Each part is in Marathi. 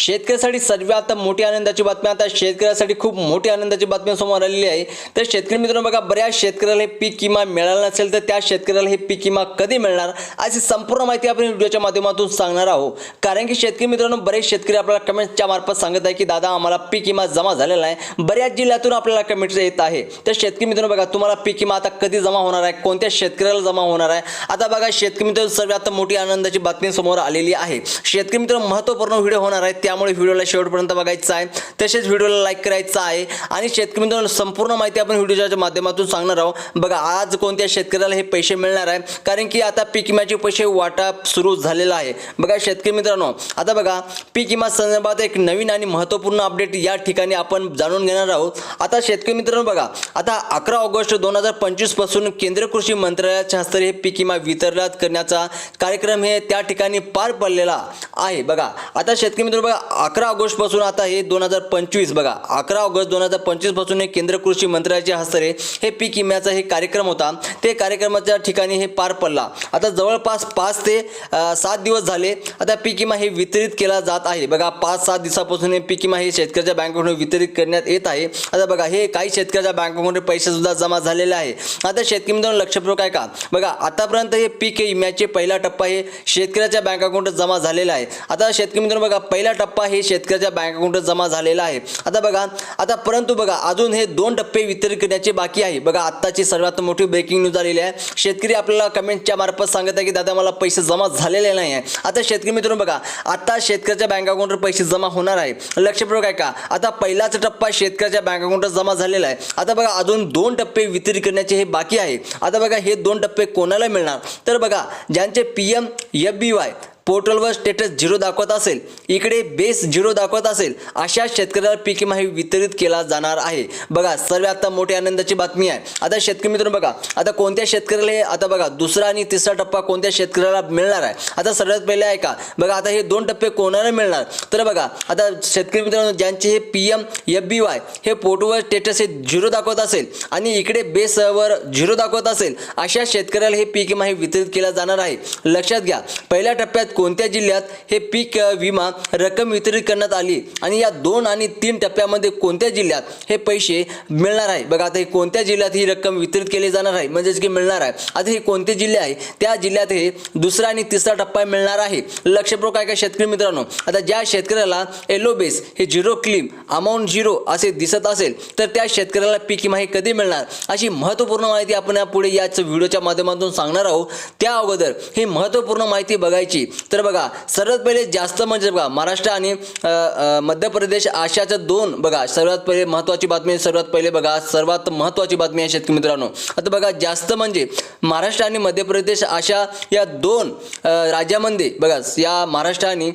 शेतकऱ्यासाठी सर्वात मोठी आनंदाची बातमी. आता शेतकऱ्यासाठी खूप मोठी आनंदाची बातमी समोर आलेली आहे. तर शेतकरी मित्रांनो बघा बऱ्याच शेतकऱ्याला हे पीक विमा मिळाला नसेल तर त्या शेतकऱ्याला हे पीक विमा कधी मिळणार? अशी संपूर्ण माहिती आपण व्हिडिओच्या माध्यमातून सांगणार आहोत. कारण की शेतकरी मित्रांनो बरेच शेतकरी आपल्याला कमेंटच्या मार्फत सांगत आहे की दादा आम्हाला पीक विमा जमा झालेला आहे. बऱ्याच जिल्ह्यातून आपल्याला कमेंट्स येत आहे. तर शेतकरी मित्रांनो बघा तुम्हाला पीक विमा आता कधी जमा होणार आहे? कोणत्या शेतकऱ्याला जमा होणार आहे? आता बघा शेतकरी मित्रांनो सर्वात मोठी आनंदाची बातमी समोर आलेली आहे. शेतकरी मित्र महत्त्वपूर्ण व्हिडिओ होणार आहे. त्यामुळे व्हिडिओला शेवटपर्यंत बघायचा आहे. तसेच व्हिडिओला लाईक करायचा आहे. आणि शेतकरी मित्रांनो संपूर्ण माहिती आपण व्हिडिओच्या माध्यमातून सांगणार आहोत. बघा आज कोणत्या शेतकऱ्याला हे पैसे मिळणार आहे? कारण की आता पीक विम्याचे पैसे वाटप सुरू झालेलं आहे. बघा शेतकरी मित्रांनो आता बघा पीक विमा संदर्भात एक नवीन आणि महत्त्वपूर्ण अपडेट या ठिकाणी आपण जाणून घेणार आहोत. आता शेतकरी मित्रांनो बघा आता अकरा ऑगस्ट दोन हजार पंचवीसपासून केंद्रीय कृषी मंत्रालयाच्या हस्ते हे पीक विमा वितरणात करण्याचा कार्यक्रम हे त्या ठिकाणी पार पडलेला आहे. बघा आता शेतकरी मित्रांनो बघा अकरा ऑगस्टपासून आता हे दोन हजार पंचवीस बघा अकरा ऑगस्ट दोन हजार पंचवीसपासून हे केंद्र कृषी मंत्र्याच्या हस्तरे हे पीक विम्याचा हे कार्यक्रम होता. ते कार्यक्रमाच्या ठिकाणी हे पार पडला. आता जवळपास पाच ते सात दिवस झाले आता पीक विमा हे वितरित केला जात आहे. बघा पाच सात दिवसापासून हे पीक विमा हे शेतकऱ्याच्या बँकेकडून वितरित करण्यात येत आहे. आता बघा हे काही शेतकऱ्याच्या बँकेमध्ये पैसे सुद्धा जमा झालेले आहे. आता शेतकरी मित्रांनो लक्षपूर्वक आहे का? बघा आतापर्यंत हे पीक विम्याचे पहिला टप्पा हे शेतकऱ्याच्या बँक जमा झालेला आहे. आता शेतकरी मित्रांनो बघा पहिला टप्पा हे शेतकऱ्याच्या बँक अकाउंटात जमा झालेला आहे. आता बघा आता परंतु बघा अजून हे दोन टप्पे वितरित करण्याचे बाकी आहे. बघा आत्ताची सर्वात मोठी ब्रेकिंग न्यूज आलेली आहे. शेतकरी आपल्याला कमेंटच्या मार्फत सांगत आहे की दादा मला पैसे जमा झालेले नाही आहे आता शेतकरी मित्रांनो बघा आता शेतकऱ्याच्या बँक अकाउंटवर पैसे जमा होणार आहे. लक्षपूर्वक आहे का आता पहिलाच टप्पा शेतकऱ्याच्या बँक अकाउंटवर जमा झालेला आहे. आता बघा अजून दोन टप्पे वितरित करण्याचे हे बाकी आहे. आता बघा हे दोन टप्पे कोणाला मिळणार? तर बघा ज्यांचे P M F B Y पोर्टलवर स्टेटस झिरो दाखवत असेल इकडे बेस झिरो दाखवत असेल अशा शेतकऱ्याला पीक विमा वितरित केला जाणार आहे. बघा सर्व आता मोठ्या आनंदाची बातमी आहे. आता शेतकरी मित्र बघा आता कोणत्या शेतकऱ्याला हे आता बघा दुसरा आणि तिसरा टप्पा कोणत्या शेतकऱ्याला मिळणार आहे? आता सर्वात पहिले आहे का? बघा आता हे दोन टप्पे कोणाला मिळणार? तर बघा आता शेतकरी मित्रांनो ज्यांचे हे P M F B Y हे पोर्टवर स्टेटस हे झिरो दाखवत असेल आणि इकडे बेसवर झिरो दाखवत असेल अशा शेतकऱ्याला हे पीक विमा हे वितरित केला जाणार आहे. लक्षात घ्या पहिल्या टप्प्यात कोणत्या जिल्ह्यात हे पीक विमा रक्कम वितरित करण्यात आली? आणि या दोन आणि तीन टप्प्यामध्ये कोणत्या जिल्ह्यात हे पैसे मिळणार आहे? बघा आता हे कोणत्या जिल्ह्यात ही रक्कम वितरित केली जाणार आहे? म्हणजेच की मिळणार आहे. आता हे कोणते जिल्हे आहे? त्या जिल्ह्यात हे दुसरा आणि तिसरा टप्पा मिळणार आहे. लक्षपूर्वक आहे काय शेतकरी मित्रांनो? आता ज्या शेतकऱ्याला एलो बेस हे झिरो क्लीम अमाऊंट झिरो असे दिसत असेल तर त्या शेतकऱ्याला पीक विमा हे कधी मिळणार? अशी महत्त्वपूर्ण माहिती आपण यापुढे याच व्हिडिओच्या माध्यमातून सांगणार आहोत. त्या अगोदर ही महत्त्वपूर्ण माहिती बघायची. तर बघा सर्वात पहिले जास्त म्हणजे बघा महाराष्ट्र आणि मध्य प्रदेश आशाच्या दोन बघा सर्वात पहिले महत्त्वाची बातमी सर्वात पहिले बघा सर्वात महत्त्वाची बातमी आहे शेतकरी मित्रांनो. आता बघा जास्त म्हणजे महाराष्ट्र आणि मध्य प्रदेश अशा या दोन राज्यामध्ये बघा या महाराष्ट्र आणि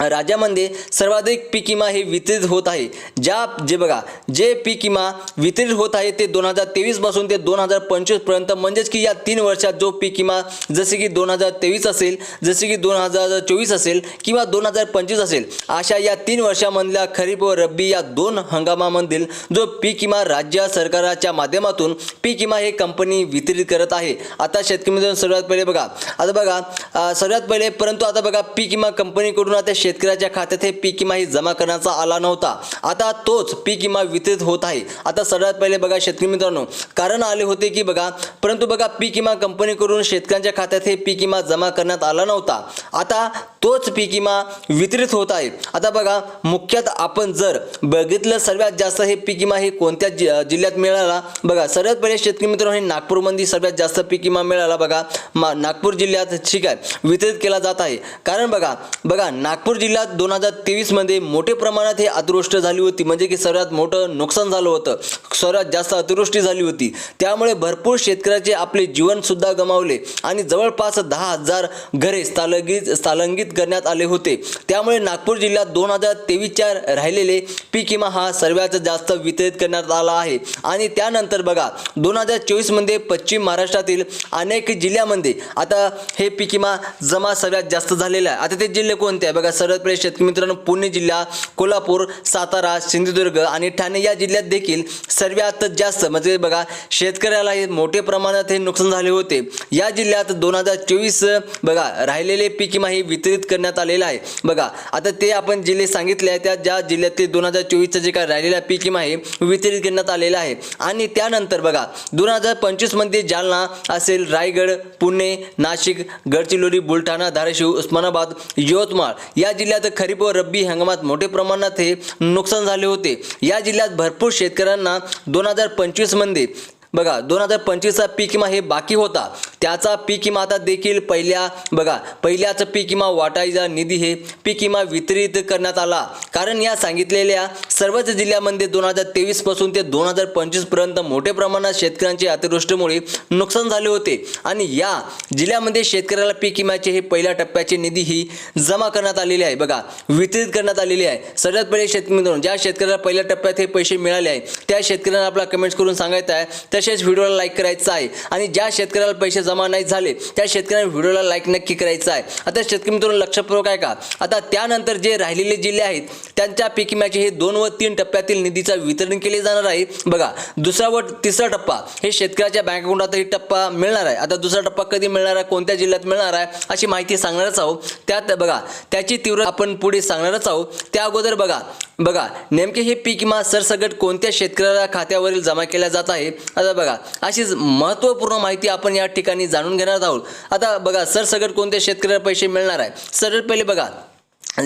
राज्यामध्ये सर्वाधिक पीक विमा हे वितरित होत आहे. ज्या जे बघा जे पीक विमा वितरित होत आहे ते दोन हजार तेवीसपासून ते दोन हजार पंचवीसपर्यंत म्हणजेच की या तीन वर्षात जो पीक विमा जसे की दोन हजार तेवीस असेल जसे की दोन हजार चोवीस असेल किंवा दोन हजार पंचवीस असेल अशा या तीन वर्षामधल्या खरीप व रब्बी या दोन हंगामामधील जो पीक विमा राज्य सरकाराच्या माध्यमातून पीक विमा हे कंपनी वितरित करत आहे. आता शेतकरी सर्वात पहिले बघा. आता बघा सर्वात पहिले परंतु आता बघा पीक विमा कंपनीकडून आता शेतकऱ्याच्या खात्यात हे पीक विमा ही जमा करण्याचा आला नव्हता. आता तोच पीक विमा वितरित होत आहे. आता सर्वात पहिले बघा शेतकरी मित्रांनो कारण आले होते की बघा परंतु बघा पीक विमा कंपनीकडून शेतकऱ्यांच्या खात्यात हे पीक विमा जमा करण्यात आला नव्हता. आता तोच पीक विमा वितरित होत आहे. आता बघा मुख्यतः आपण जर बघितलं सर्वात जास्त हे पीक विमा हे कोणत्या जि जिल्ह्यात मिळाला? बघा सर्वात पहिले शेतकरी मित्रांनो हे नागपूरमध्ये सर्वात जास्त पीक विमा मिळाला बघा. मा नागपूर जिल्ह्यात ठीक आहे वितरित केला जात आहे. कारण बघा बघा नागपूर जिल्ह्यात दोन हजार तेवीसमध्ये मोठ्या प्रमाणात हे अतिवृष्टी झाली होती. म्हणजे की सर्वात मोठं नुकसान झालं होतं. सर्वात जास्त अतिवृष्टी झाली होती. त्यामुळे भरपूर शेतकऱ्याचे आपले जीवनसुद्धा गमावले आणि जवळपास दहा हजार घरे स्थलांगित स्थलांगित करण्यात आले होते. त्यामुळे नागपूर जिल्ह्यात दोन हजार तेवीसच्या राहिलेले पीक विमा हा सर्वात जास्त वितरित करण्यात आला आहे. आणि त्यानंतर बघा दोन हजार चोवीसमध्ये पश्चिम महाराष्ट्रातील अनेक जिल्ह्यामध्ये आता हे पीक विमा जमा सर्वात जास्त झालेला आहे. आता ते जिल्हे कोणते आहे? बघा सर्वात सर्वात पहिले शेतकरी मित्रांनो पुणे जिल्हा कोल्हापूर सातारा सिंधुदुर्ग आणि ठाणे या जिल्ह्यात देखील सर्वात जास्त म्हणजे बघा शेतकऱ्याला हे मोठे प्रमाणात हे नुकसान झाले होते. या जिल्ह्यात दोन हजार चोवीस बघा राहिलेले पीक विमा हे वितरित करण्यात आलेलं आहे. बघा आता ते आपण जिल्हे सांगितले आहे त्या ज्या जिल्ह्यातले दोन हजार चोवीसचं जे काय राहिलेला पीक विमा वितरित करण्यात आलेला आहे. आणि त्यानंतर बघा दोन हजार पंचवीसमध्ये जालना असेल रायगड पुणे नाशिक गडचिरोली बुलढाणा धाराशिव उस्मानाबाद यवतमाळ या या जिल्ह्यात खरीप व रब्बी हंगामात मोठ्या प्रमाणात हे नुकसान झाले होते. या जिल्ह्यात भरपूर शेतकऱ्यांना दोन हजार पंचवीसमध्ये बघा दोन हजार पंचवीसचा पीक विमा हे बाकी होता. त्याचा पीक विमा आता देखील पहिल्या बघा पहिल्याच पीक विमा वाटायचा निधी हे पीक विमा वितरित करण्यात आला. कारण या सांगितलेल्या सर्वच जिल्ह्यामध्ये दोन हजार तेवीसपासून ते दोन हजार पंचवीसपर्यंत मोठ्या प्रमाणात शेतकऱ्यांचे अतिवृष्टीमुळे नुकसान झाले होते. आणि या जिल्ह्यामध्ये शेतकऱ्याला पीक विम्याचे हे पहिल्या टप्प्याचे निधी ही जमा करण्यात आलेली आहे. बघा वितरित करण्यात आलेली आहे. सर्वात पहिले शेतकरी ज्या शेतकऱ्याला पहिल्या टप्प्यात हे पैसे मिळाले आहे त्या शेतकऱ्यांना आपला कमेंट्स करून सांगायचं आहे तसेच व्हिडिओला लाईक करायचा आहे. आणि ज्या शेतकऱ्याला पैसे जमा नाही झाले त्या शेतकऱ्यांना व्हिडिओला लाईक नक्की करायचा आहे. आता शेतकरी मित्रांनो लक्षपूर्वक आहे का? आता त्यानंतर जे राहिलेले जिल्हे आहेत त्यांच्या पीक विम्याचे हे दोन व तीन टप्प्यातील निधीचा वितरण केले जाणार आहे. बघा दुसरा व तिसरा टप्पा हे शेतकऱ्याच्या बँक अकाउंटात हे टप्पा मिळणार आहे. आता दुसरा टप्पा कधी मिळणार आहे? कोणत्या जिल्ह्यात मिळणार आहे? अशी माहिती सांगणारच आहोत. त्यात बघा त्याची तीव्र आपण पुढे सांगणारच आहोत. त्या अगोदर बघा बघा नेमके हे पीक विमा सरसगट कोणत्या शेतकऱ्याला खात्यावरील जमा केल्या जात आहे? आता बघा अशीच महत्त्वपूर्ण माहिती आपण या ठिकाणी जाणून घेणार आहोत. आता बघा सरसगट कोणत्या शेतकऱ्याला पैसे मिळणार आहे? सरळ पहिले बघा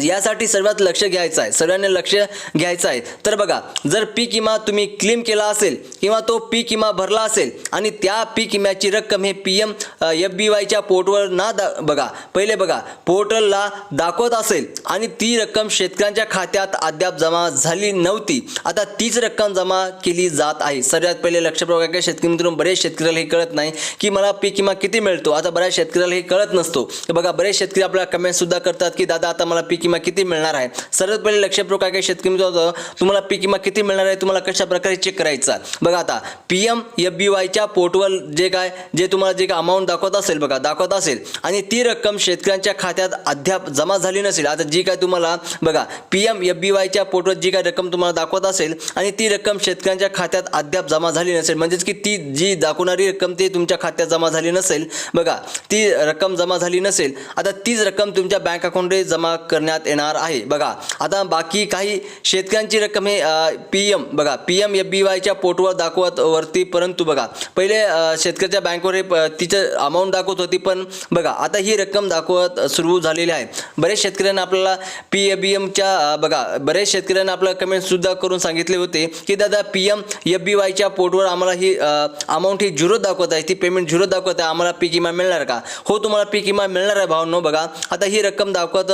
यासाठी सर्वात लक्ष घ्यायचं आहे. सर्वांनी लक्ष घ्यायचं आहे. तर बघा जर पीक विमा तुम्ही क्लेम केला असेल किंवा तो पीक विमा भरला असेल आणि त्या पीक विम्याची रक्कम हे पी एम एफ बी वायच्या पोर्टवर ना दा बघा पहिले बघा पोर्टलला दाखवत असेल आणि ती रक्कम शेतकऱ्यांच्या खात्यात अद्याप जमा झाली नव्हती. आता तीच रक्कम जमा केली जात आहे. सर्वात पहिले लक्ष प्रभाग शेतकरी मित्रांनो बरेच शेतकऱ्याला हे कळत नाही की मला पीक विमा किती मिळतो. आता बऱ्याच शेतकऱ्याला हे कळत नसतो. बघा बरेच शेतकरी आपल्याला कमेंटसुद्धा करतात की दादा आता मला पीक विमा किती मिळणार आहे? सर्वात पहिले लक्षपूर्वक काय काय शेतकरी होतं, तुम्हाला पीक विमा किती मिळणार आहे? तुम्हाला कशा प्रकारे चेक करायचा बघा आता पी एम एफ बी वायच्या पोर्टवर जे काय जे तुम्हाला जे काय अमाऊंट दाखवत असेल बघा दाखवत असेल. आणि ती रक्कम शेतकऱ्यांच्या खात्यात अद्याप जमा झाली नसेल. आता जी काय तुम्हाला बघा पी एम एफ बी वायच्या पोर्टवर जी काय रक्कम तुम्हाला दाखवत असेल आणि ती रक्कम शेतकऱ्यांच्या खात्यात अद्याप जमा झाली नसेल. म्हणजेच की ती जी दाखवणारी रक्कम ती तुमच्या खात्यात जमा झाली नसेल. बघा ती रक्कम जमा झाली नसेल. आता तीच रक्कम तुमच्या बँक अकाउंटमध्ये जमा देण्यात येणार आहे. बघा आता बाकी काही शेतकऱ्यांची रक्कम हे पी एम बघा पी एम एफ बी वायच्या पोर्टवर दाखवत वरती परंतु बघा पहिले शेतकऱ्याच्या बँकवर हे तिचं अमाऊंट दाखवत होती पण बघा आता ही रक्कम दाखवत सुरू झालेली आहे. बरेच शेतकऱ्यांना आपल्याला पी ए बी एमच्या बघा बरेच शेतकऱ्यांना आपल्याला कमेंटसुद्धा करून सांगितले होते की दादा पी एम एफ बी वायच्या पोर्टवर आम्हाला ही अमाऊंट ही झिरो दाखवत आहे ती पेमेंट झिरो दाखवत आहे आम्हाला पीक विमा मिळणार का? हो तुम्हाला पीक विमा मिळणार आहे भावनो बघा. आता ही रक्कम दाखवत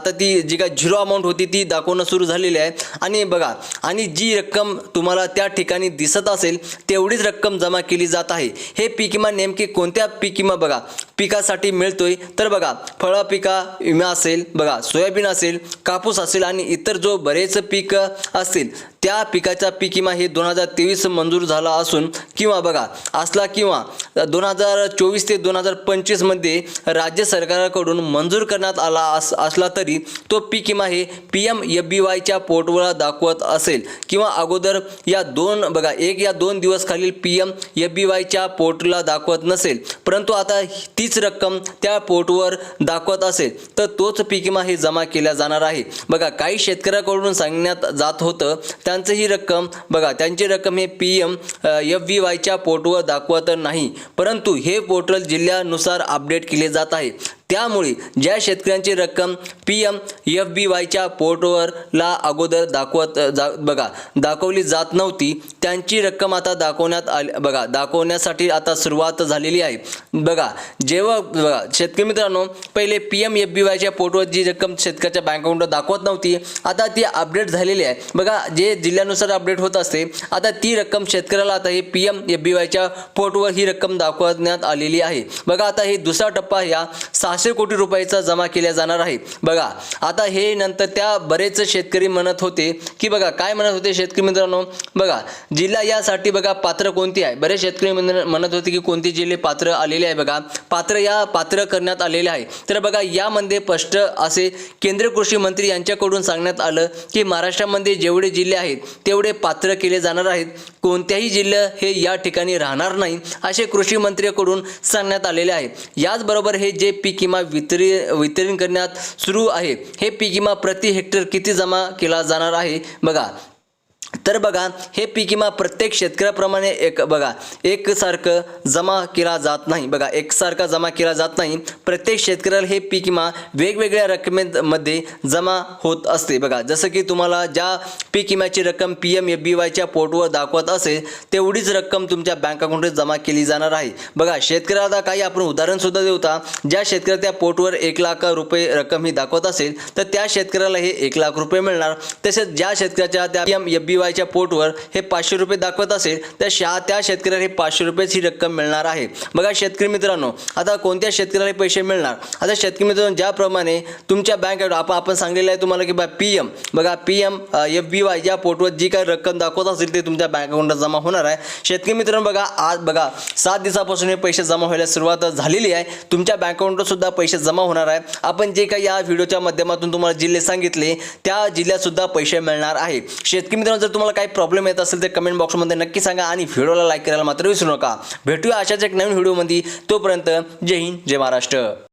आता ती जी काय झिरो अमाऊंट होती ती दाखवणं सुरू झालेली आहे. आणि बघा आणि जी रक्कम तुम्हाला त्या ठिकाणी दिसत असेल तेवढीच रक्कम जमा केली जात आहे. हे पीक विमा नेमके कोणत्या पीक विमा बघा पिकासाठी मिळतोय. तर बघा फळं पिका विमा असेल बघा सोयाबीन असेल कापूस असेल आणि इतर जो बरेच पीक असतील त्या पिकाचा पीक विमा हे दोन हजार तेवीस मंजूर झाला असून किंवा बघा असला किंवा दोन हजार चोवीस ते दोन हजार पंचवीसमध्ये राज्य सरकारकडून मंजूर करण्यात आला अस असला तरी तो पीक विमा हे पी एम एफ बी वायच्या पोर्टवर दाखवत असेल. किंवा अगोदर या दोन बघा एक या दोन दिवस खालील पी एम एफ बी वायच्या पोर्टला दाखवत नसेल. परंतु आता तीच रक्कम त्या पोर्टवर दाखवत असेल तर तोच पीक विमा हे जमा केला जाणार आहे. बघा काही शेतकऱ्याकडून सांगण्यात जात होतं त्यांचं ही रक्कम बघा त्यांची रक्कम हे पी एम एफ व्ही वायच्या पोर्टवर दाखवत नाही. परंतु हे पोर्टल जिल्ह्यानुसार अपडेट केले जात आहे. त्यामुळे ज्या शेतकऱ्यांची रक्कम पी एम एफ बी वायच्या पोर्टवरला अगोदर दाखवत जा बघा दाखवली जात नव्हती त्यांची रक्कम आता दाखवण्यात आली बघा दाखवण्यासाठी आता सुरुवात झालेली आहे. बघा जेव्हा बघा शेतकरी मित्रांनो पहिले पी एम एफ बी वायच्या पोर्टवर जी रक्कम शेतकऱ्याच्या बँक अकाउंटवर दाखवत नव्हती आता ती अपडेट झालेली आहे. बघा जे जिल्ह्यानुसार अपडेट होत असते आता ती रक्कम शेतकऱ्याला आता हे पी एम एफ बी वायच्या पोर्टवर ही रक्कम दाखवण्यात आलेली आहे. बघा आता हे दुसरा टप्पा या सहा सहाशे कोटी रुपयाचा जमा केल्या जाणार आहे. बघा आता हे नंतर त्या बरेच शेतकरी म्हणत होते की बघा काय म्हणत होते शेतकरी मित्रांनो? बघा जिल्हा यासाठी बघा पात्र कोणती आहे? बरेच शेतकरी म्हणत होते की कोणती जिल्हे पात्र आलेले आहे बघा. पात्र या पात्र करण्यात आलेले आहे. तर बघा यामध्ये स्पष्ट असे केंद्रीय कृषी मंत्री यांच्याकडून सांगण्यात आलं की महाराष्ट्रामध्ये जेवढे जिल्हे आहेत तेवढे पात्र केले जाणार आहेत. कोणत्याही जिल्हे हे या ठिकाणी राहणार नाही असे कृषी मंत्र्याकडून सांगण्यात आलेले आहे. याचबरोबर हे जे पीक विमा वितरी वितरण करण्यात सुरू आहे. हे पीक विमा प्रति हेक्टर किती जमा केला जाणार आहे? बघा तर बघा हे पीक विमा प्रत्येक शेतकऱ्याप्रमाणे एक बघा एकसारखं जमा केला जात नाही. बघा एकसारखा जमा केला जात नाही. प्रत्येक शेतकऱ्याला हे पीक विमा वेगवेगळ्या रकमेमध्ये जमा होत असते. बघा जसं की तुम्हाला ज्या पीक विम्याची रक्कम पी एम एफ बी वायच्या पोर्टवर दाखवत असेल तेवढीच रक्कम तुमच्या बँक अकाउंटमध्ये जमा केली जाणार आहे. बघा शेतकऱ्याला काही आपण उदाहरण सुद्धा देऊता ज्या शेतकऱ्या त्या पोर्टवर एक लाख रुपये रक्कम ही दाखवत असेल तर त्या शेतकऱ्याला हे एक लाख रुपये मिळणार. तसेच ज्या शेतकऱ्याच्या त्या पी एम एफ बी वायच्या पोर्टवर हे पाचशे रुपये दाखवत असेल तर शा त्या शेतकऱ्याला हे पाचशे रुपयेच ही रक्कम मिळणार आहे. बघा शेतकरी मित्रांनो आता कोणत्या शेतकऱ्याला हे पैसे मिळणार? आता शेतकरी मित्रांनो ज्याप्रमाणे तुमच्या बँक आपण आपण सांगलेलं आहे तुम्हाला की बा पी एम बघा P M F B Y या पोर्टवर जी काही रक्कम दाखवत असेल ते तुमच्या बँक अकाउंटला जमा होणार आहे. शेतकरी मित्रांनो बघा आज बघा सात दिवसापासून हे पैसे जमा व्हायला सुरुवात झालेली आहे. तुमच्या बँक अकाउंटवर सुद्धा पैसे जमा होणार आहे. आपण जे काही या व्हिडिओच्या माध्यमातून तुम्हाला जिल्हे सांगितले त्या जिल्ह्यात सुद्धा पैसे मिळणार आहे. शेतकरी मित्रांनो जर तुम्हाला काही प्रॉब्लेम येत असेल तर कमेंट बॉक्समध्ये नक्की सांगा आणि व्हिडिओला लाईक करायला मात्र विसरू नका. भेटूया अशाच एक नवीन व्हिडिओमध्ये तोपर्यंत जय हिंद जय महाराष्ट्र.